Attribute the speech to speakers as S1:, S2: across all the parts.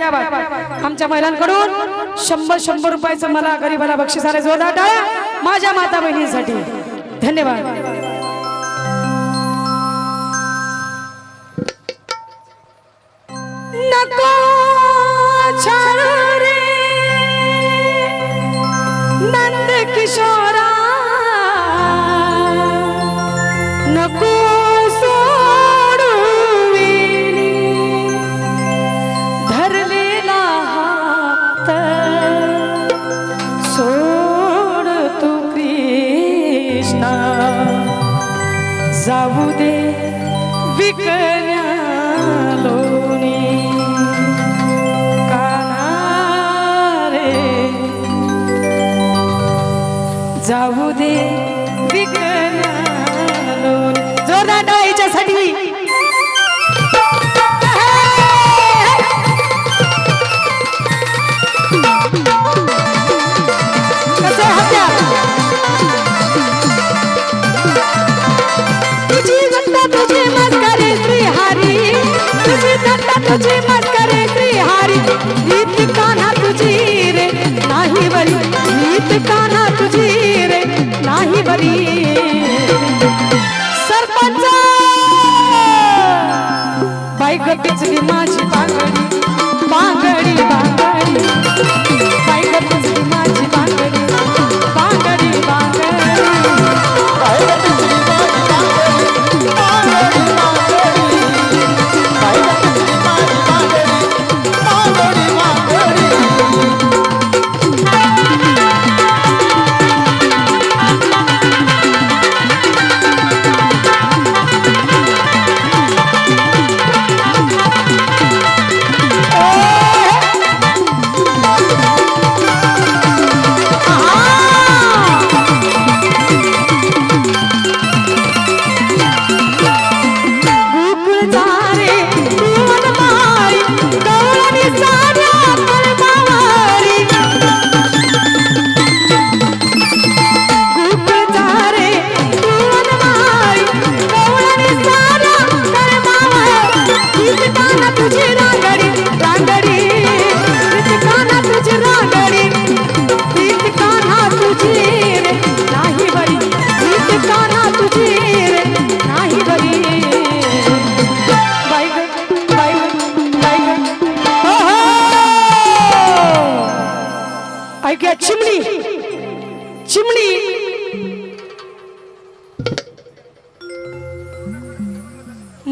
S1: क्या बात? आमच्या महिलांकडून शंभर शंभर रुपयाचं मला गरीबाला बक्षीस आले. जोरदार टाळ्या माझ्या माता बहिणींसाठी. धन्यवाद. नको छान जाऊ दे जोरदार डाळ याच्यासाठी तुझी मस्करी श्रीहारी. ऐक पिचली माझी बांगडी बांगडी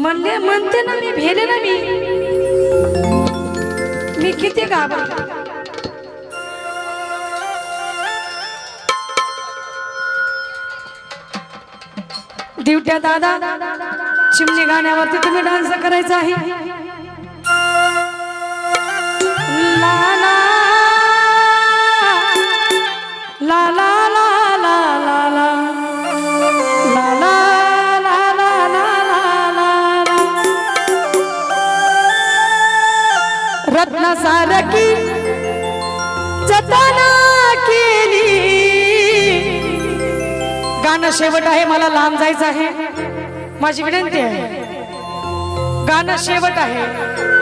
S1: म्हणले म्हणते ना मी भेले ना मी. मी किती गावा दिवट्या दादा चिमणी गाण्यावरती तुम्ही डान्स करायचा आहे. रत्नासारखी जतना केली. गाणं शेवट आहे मला लांब जायचं आहे. माझी विनंती आहे. गाणं शेवट आहे.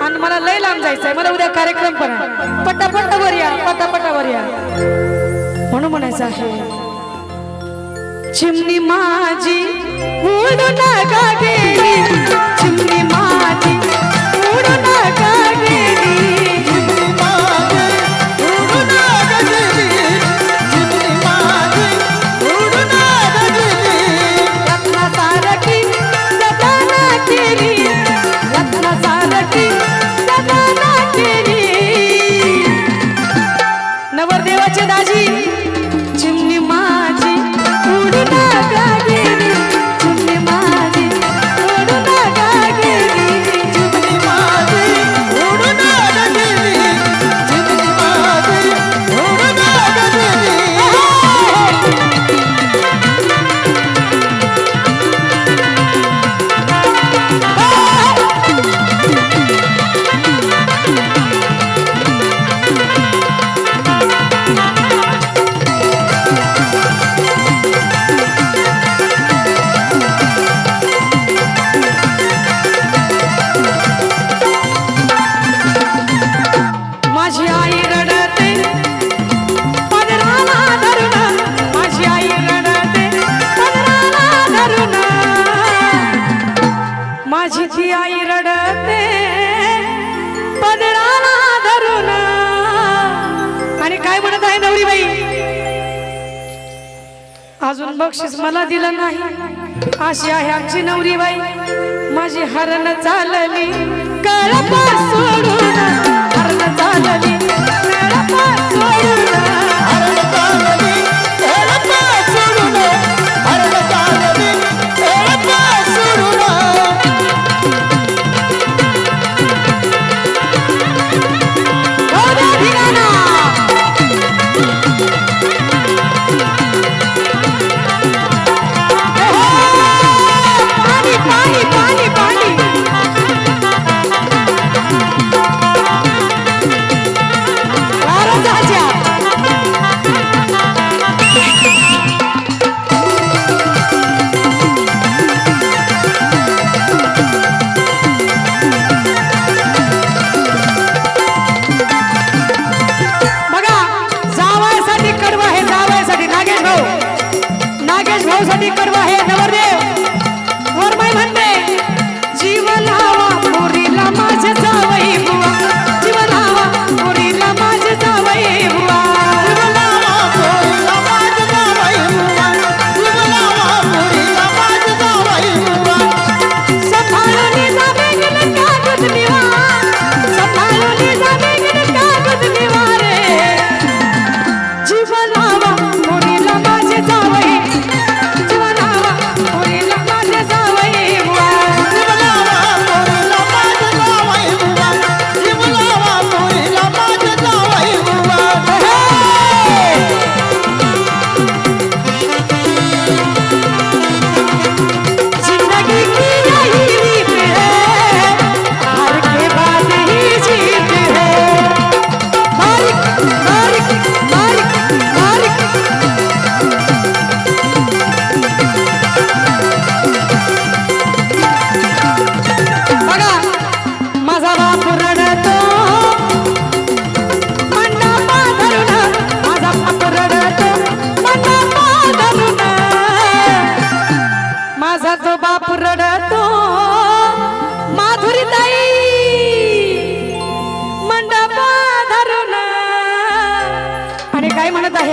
S1: आणि मला लय लांब जायचं आहे मला उद्या कार्यक्रम पण आहे. पटापट वर या पटापट वर या. म्हणून म्हणायचं आहे चिमणी माझी उडून का गेली चिमणी माझी अजून बक्षीस मला दिलं नाही. अशी आहे आमची नवरी बाई. माझी हरण चालली. कळपा सोडून हरण चालली. कळपा सोडून বাবা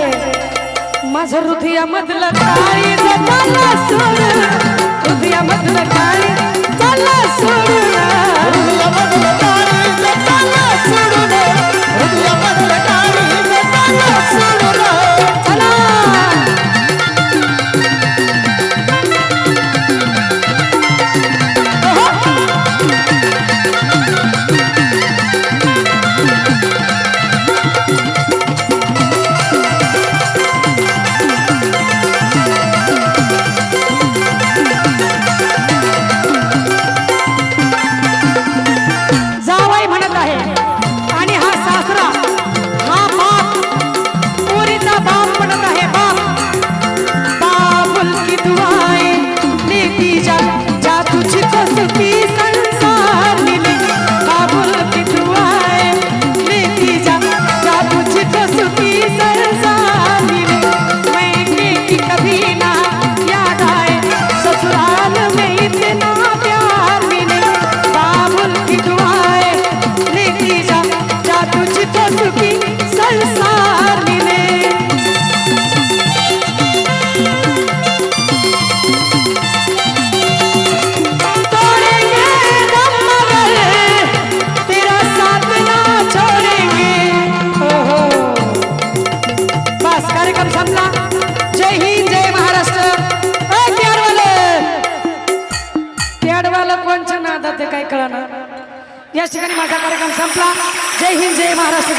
S1: आहे. माझ्या हृदयामधलं काय काळी हृदया हृदयामधलं काळी त्याला सोड. याच ठिकाणी माझा कार्यक्रम संपला. जय हिंद जय महाराष्ट्र.